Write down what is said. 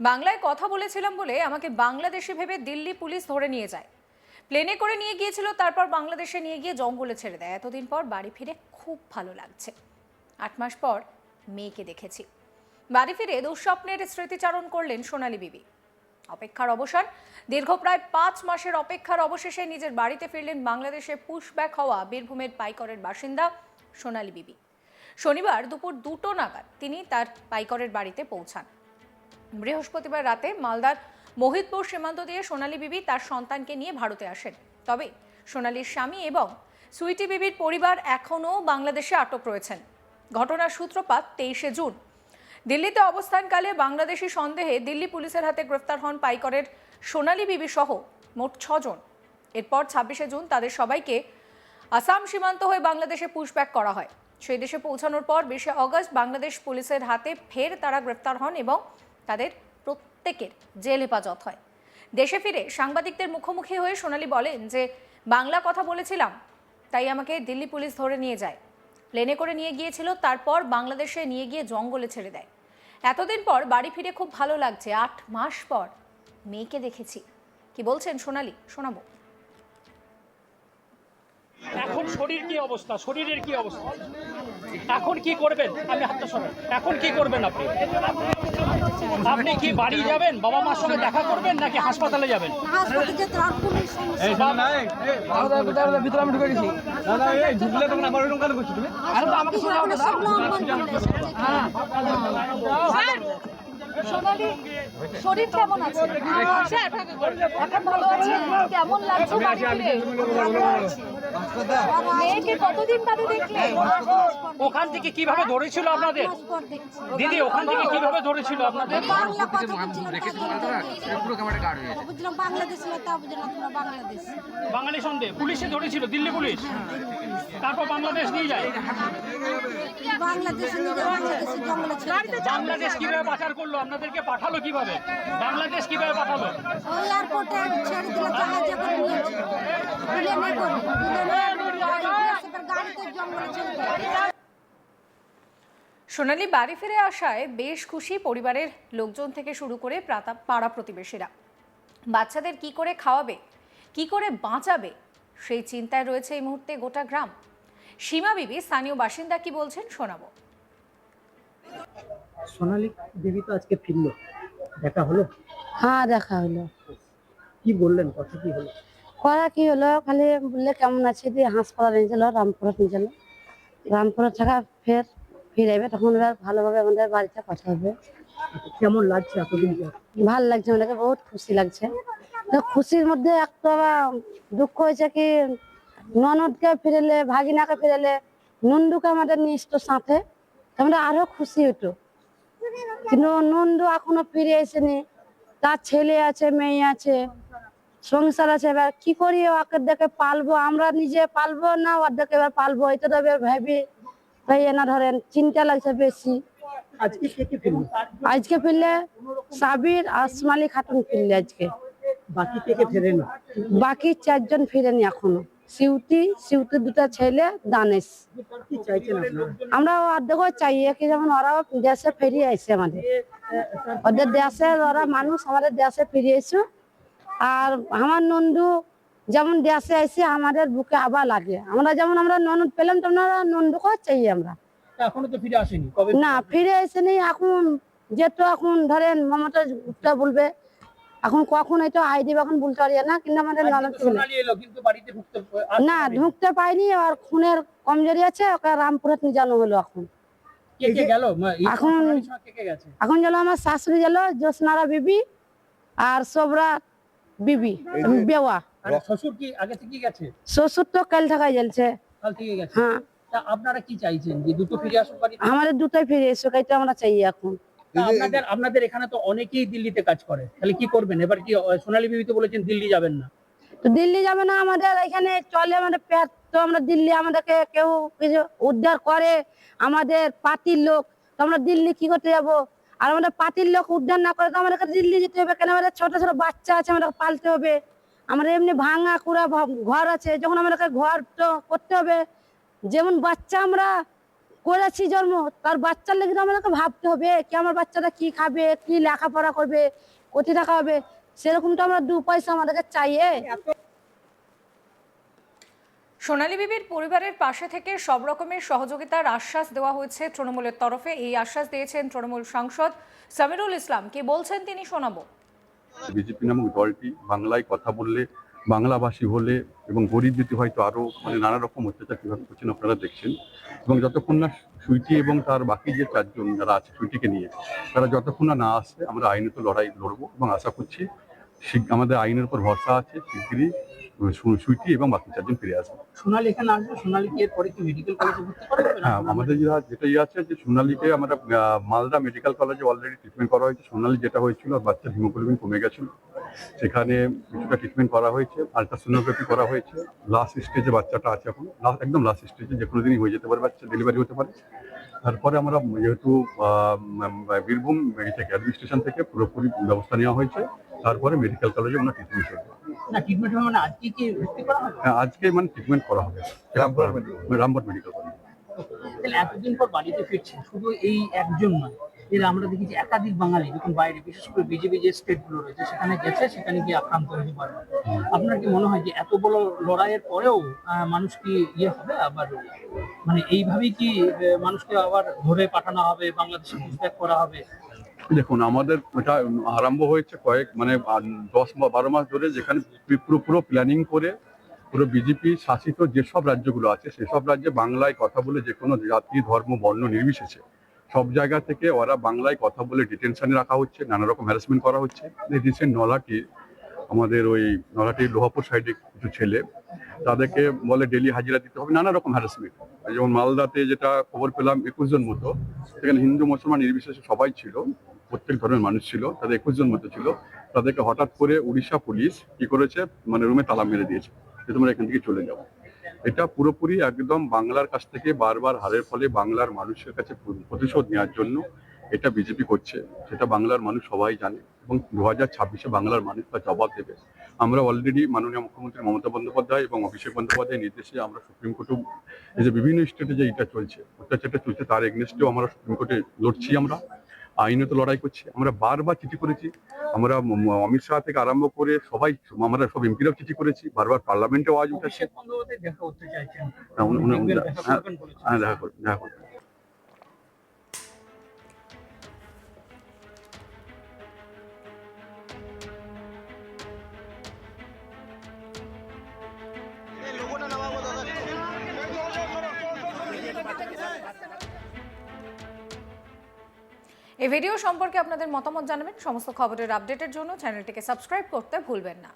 বাংলায় কথা বলেছিলাম বলে আমাকে বাংলাদেশে ভেবে দিল্লি পুলিশ ধরে নিয়ে যায়। প্লেনে করে নিয়ে গিয়েছিল, তারপর বাংলাদেশে নিয়ে গিয়ে জঙ্গলে ছেড়ে দেয়। এতদিন পর বাড়ি ফিরে খুব ভালো লাগছে। আট মাস পর মেয়েকে দেখেছি। বাড়ি ফিরে দুঃস্বপ্নের স্মৃতিচারণ করলেন সোনালী বিবি। অপেক্ষার অবসান, দীর্ঘ প্রায় পাঁচ মাসের অপেক্ষার অবশেষে নিজের বাড়িতে ফিরলেন বাংলাদেশে পুশব্যাক হওয়া বীরভূমের পাইকরের বাসিন্দা সোনালী বিবি। শনিবার দুপুর দুটো নাগাদ তিনি তার পাইকরের বাড়িতে পৌঁছান। বৃহস্পতিবার রাতে মালদার মোহিতপুর সীমান্ত দিয়ে সোনালী বিবি তার সন্তানকে নিয়ে ভারতে আসেন। তবে সোনালীর স্বামী এবং সুইটি বিবির পরিবার এখনও বাংলাদেশে আটক রয়েছেন। ঘটনার সূত্রপাত তেইশে জুন। দিল্লিতে অবস্থানকালে বাংলাদেশি সন্দেহে দিল্লি পুলিশের হাতে গ্রেফতার হন পাইকরের সোনালী বিবি সহ মোট ছজন। এরপর ছাব্বিশে জুন তাদের সবাইকে আসাম সীমান্ত হয়ে বাংলাদেশে পুশব্যাক করা হয়। সেই দেশে পৌঁছানোর পর বিশে অগস্ট বাংলাদেশ পুলিশের হাতে ফের তারা গ্রেপ্তার হন এবং তাদের প্রত্যেকের জেল হেফাজত হয়। দেশে ফিরে সাংবাদিকদের মুখোমুখি হয়ে সোনালী বলেন যে, বাংলা কথা বলেছিলাম, তাই আমাকে দিল্লি পুলিশ ধরে নিয়ে যায়। প্লেনে করে নিয়ে গিয়েছিল, তারপর বাংলাদেশে নিয়ে গিয়ে জঙ্গলে ছেড়ে দেয়। এতদিন পর বাড়ি ফিরে খুব ভালো লাগছে। আট মাস পর মেয়েকে দেখেছি। কি বলছেন সোনালি? শোনাবো। এখন শরীর কি অবস্থা? শরীরের কি অবস্থা? এখন কি করবেন? আমি হাতটা সরাই। এখন কি করবেন আপনি? আপনি কি বাড়ি যাবেন? বাবা মার সঙ্গে দেখা করবেন নাকি হাসপাতালে যাবেন? হাসপাতালে সোনালি শরীর কেমন আছে? এখন ভালো আছে? কেমন লাগছে বাড়ি ফিরে? মেয়েকে কতদিন বাদে দেখলে? ওখান থেকে কীভাবে ধরেছিল আপনাদের। দিদি ওখান থেকে কীভাবে ধরেছিল আপনাদের? বাংলা কথা বলছিলাম তার জন্য তো বুঝলাম বাংলাদেশ না তা বুঝলাম তোমরা বাংলাদেশ। বাঙালি সন্দেহ পুলিশে ধরেছিল দিল্লি পুলিশ। তারপর বাংলাদেশ নিয়ে যায়। বাংলাদেশে। বাংলাদেশ কীভাবে পাচার করল আপনাদেরকে পাঠালো কীভাবে? বাংলাদেশ কীভাবে পাঠালো? ওই এয়ারপোর্টে ছেড়ে দিল জাহাজে করে নিয়েছিল প্লেনে করে গাড়িতে জঙ্গলে ছেড়ে দেয় সোনালী বাড়ি ফিরে আসায় বেশ খুশি পরিবারের লোকজন থেকে শুরু করে পাড়া প্রতিবেশীরা। বাচ্চাদের কি করে খাওয়াবে কি করে বাঁচাবে সেই চিন্তায় রয়েছে এই মুহূর্তে গোটা গ্রাম। সীমা বিবি স্থানীয় বাসিন্দা কি বলছেন শোনাবো। সোনালী দেবী তো আজকে ফিরলো। দেখা হলো? হ্যাঁ দেখা হলো। কি বললেন? কথা কি হলো? করা কি হলো? খালি বললে কেমন আছে দিয়ে হাসপাতাল নিয়েছিল রামপুরত নিয়েছিল রামপুরত থাকা ফের ফিরাইবে তখন এবার ভালোভাবে আমাদের বাড়িতে কথা হবে। কেমন লাগছে এতদিন ভালো লাগছে আমাদেরকে বহুত খুশি লাগছে। তো খুশির মধ্যে একটা দুঃখ হয়েছে কি ননদকে ফিরেলে ভাগিনাকে ফিরেলে নন্দুকে আমাদের নিয়ে সাথে আমরা আরও খুশি হতো কিন্তু নন্দু এখনও ফিরে এসেনি। তার ছেলে আছে মেয়ে আছে সংসার আছে। এবার কি করি? ওকে দেখে পালবো। আমরা নিজে পালবো না? ওর দেখে এবার পালবো। এটা তো এবার ভাবি তাই না ধরেন চিন্তা লাগছে বেশি। আজকে ফিরলো? সাবির আসমালি খাতুন ফিরলে আজকে। বাকি চারজন ফিরেনি এখনও। সিউটি সিউটি দুটো ছেলে দানেশ। আমরা অর্ধেকও চাই কি যেমন ওরাও দেশে ফিরিয়ে আসছে আমাদের। ওদের দেশে ওরা মানুষ আমাদের দেশে ফিরিয়ে এসো। আর আমার নন্দু যেমন দেশে আসে আমাদের বুকে আবার লাগে। আমরা যেমন আমরা ননদ পেলাম তেমন ওরা নন্দুকেও চাই আমরা। এখনও তো ফিরে আসেনি কবে? না ফিরে এসেনি এখন যেহেতু এখন ধরেন মমতা গুপ্তা বলবে এখন কখন এটা আইডি এখন বলতে পারি না কিন্তু আমাদের ননদ না ঢুকতে পাইনি আর খুনের কমজোরি আছে ওকে রামপুরত নিয়ে জানো হলো এখন। কে কে গেল? এখন- কে কে গেছে? এখন গেল আমার শাশুড়ি গেল জ্যোৎস্নারা বিবি আর সোবরা বিবি বেওয়া। শ্বশুর কি আগে থেকে গেছে? শ্বশুর তো কাল থাকায় জ্বলছে কাল থেকে গেছে। হ্যাঁ। তা আপনারা কি চাইছেন যে দুটো ফিরে আসুক আমাদের দুটোই ফিরে এসো কাইতে আমরা চাই এখন। আপনাদের আপনাদের এখানে তো অনেকেই দিল্লিতে কাজ করে। তাহলে কি করবেন? এবার কি সোনালী বিবি তো বলেছেন দিল্লি যাবেন না। তো দিল্লি যাবে না আমাদের এখানে চলে আমাদের পেট তো আমরা দিল্লি আমাদেরকে কেউ কিছু উদ্ধার করে আমাদের পার্টির লোক তো আমরা দিল্লি কি করতে যাব? আর আমাদের পার্টির লোক উদ্ধার না করে তো আমাদেরকে দিল্লি যেতে হবে কেন? আমাদের ছোট ছোট বাচ্চা আছে আমাদের পালতে হবে। আমরা এমনি ভাঙা কুড়া ঘর আছে যখন আমাদেরকে ঘর তো করতে হবে। যেমন বাচ্চা আমরা করেছি জন্ম তার বাচ্চার লেগে তো আমাদেরকে ভাবতে হবে কি আমার বাচ্চাটা কি খাবে কি লেখাপড়া করবে কোটি টাকা হবে। সেরকম তো আমরা দু পয়সা আমাদেরকে চাইয়ে সোনালী বিবির পরিবারের পাশে থেকে সব রকমের সহযোগিতার আশ্বাস দেওয়া হয়েছে তৃণমূলের তরফে। এই আশ্বাস দিয়েছেন তৃণমূল সাংসদ সামিরুল ইসলাম। কি বলছেন তিনি শোনাবো? বিজেপি নামক দলটি বাংলায় কথা বললে বাংলাভাষী হলে এবং গরিব যদি হয়তো আরও মানে নানা রকম অত্যাচার কীভাবে করছেন আপনারা দেখছেন। এবং যতক্ষণ না সুইটি এবং তার বাকি যে চারজন যারা আছে সুইটিকে নিয়ে, তারা যতক্ষণ না না আসে আমরা আইনত লড়াই লড়বো এবং আশা করছি আমাদের আইনের উপর ভরসা আছে, শিগগিরই সুইটি এবং বাকি চারজন ফিরে আসবে। সোনালী এখানে আসবে সোনালী কি এরপরে কি মেডিকেল কলেজে ভর্তি করা হ্যাঁ আমাদের যেটা যেটা ইয়ে আছে যে সোনালীকে আমরা মালদা মেডিকেল কলেজে অলরেডি ট্রিটমেন্ট করা হয়েছে। সোনালী যেটা হয়েছিল বাচ্চার হিমোগ্লোবিন কমে গেছিল। সেখানে কিছুটা ট্রিটমেন্ট করা হয়েছে আলট্রাসোনোগ্রাফি করা হয়েছে। লাস্ট স্টেজে বাচ্চাটা আছে এখন। Last- একদম লাস্ট স্টেজে যে কোনো দিনই হয়ে যেতে পারে বাচ্চা ডেলিভারি হতে পারে। তারপরে আমরা যেহেতু বীরভূম থেকে অ্যাডমিনিস্ট্রেশন থেকে পুরোপুরি ব্যবস্থা নেওয়া হয়েছে। তারপরে মেডিকেল কলেজে আমরা ট্রিটমেন্ট করব। না ট্রিটমেন্ট হবে মানে আজকে কি ভর্তি করা হবে? হ্যাঁ, আজকে মানে ট্রিটমেন্ট করা হবে। Rampur medical college. তাহলে এতদিন পর বাড়িতে ফিরছে শুধু এই একজন নয় এর আমরা দেখেছি একাধিক বাঙালি যখন বাইরে বিশেষ করে বিজেপি যে স্টেটগুলো রয়েছে সেখানে গেছে সেখানে গিয়ে আক্রান্ত হতে পারে আপনার কি মনে হয় যে এত বড় লড়াইয়ের পরেও আহ, মানুষ কি ইয়ে হবে আবার? মানে এইভাবেই কি মানুষকে আবার ধরে পাঠানো হবে বাংলাদেশে পুষব্যাক করা হবে? দেখুন, আমাদের এটা আরম্ভ হয়েছে কয়েক মানে দশ বা- বারো মাস ধরে যেখানে পুরো পুরো প্ল্যানিং করে পুরো বিজেপি শাসিত যেসব রাজ্যগুলো আছে, সেসব রাজ্যে বাংলায় কথা বলে যে কোনো জাতি, ধর্ম, বর্ণ নির্বিশেষে সব জায়গা থেকে ওরা বাংলায় কথা বলে ডিটেনশনে রাখা হচ্ছে, নানা রকম হ্যারাসমেন্ট করা হচ্ছে। রিসেন্ট নলাটি, আমাদের ওই নলাটির লোহাপুর সাইডে কিছু ছেলে, তাদেরকে বলে ডেলি হাজিরা দিতে হবে, নানা রকম হ্যারাসমেন্ট যেমন মালদাতে যেটা খবর পেলাম, একুশ জন মতো, সেখানে হিন্দু, মুসলমান নির্বিশেষে সবাই ছিল। প্রত্যেক ধর্মের মানুষ ছিল, তাদের একুশ জন মতো ছিল। তাদেরকে হঠাৎ করে উড়িষ্যা পুলিশ কি করেছে? মানে রুমে তালা মেরে দিয়েছে যে তোমরা এখান থেকে চলে যাও। এটা পুরোপুরি একদম বাংলার কাছ থেকে বারবার হারের ফলে বাংলার মানুষের কাছে প্রতিশোধ নেওয়ার জন্য এটা বিজেপি করছে। সেটা বাংলার মানুষ সবাই জানে এবং দু হাজার ছাব্বিশে বাংলার মানুষ তার জবাব দেবে। আমরা অলরেডি মাননীয় মুখ্যমন্ত্রী মমতা বন্দ্যোপাধ্যায় এবং অভিষেক বন্দ্যোপাধ্যায়ের নির্দেশে আমরা সুপ্রিম কোর্টে এই যে বিভিন্ন স্টেটে যে এটা চলছে, অত্যাচারটা চলছে, তার এগনেস্টেও আমরা সুপ্রিম কোর্টে লড়ছি আমরা। আইনত লড়াই করছে আমরা বারবার চিঠি করেছি আমরা অমিত শাহ থেকে আরম্ভ করে সবাই আমরা সব এমপিরাও চিঠি করেছি বারবার পার্লামেন্টেও আওয়াজ উঠেছে। দেখা করতে চাইছেন। হ্যাঁ, দেখা দেখা করবেন দেখা করবেন। এই ভিডিও সম্পর্কে আপনাদের মতামত জানাবেন। সমস্ত খবরের আপডেটের জন্য চ্যানেলটিকে সাবস্ক্রাইব করতে ভুলবেন না।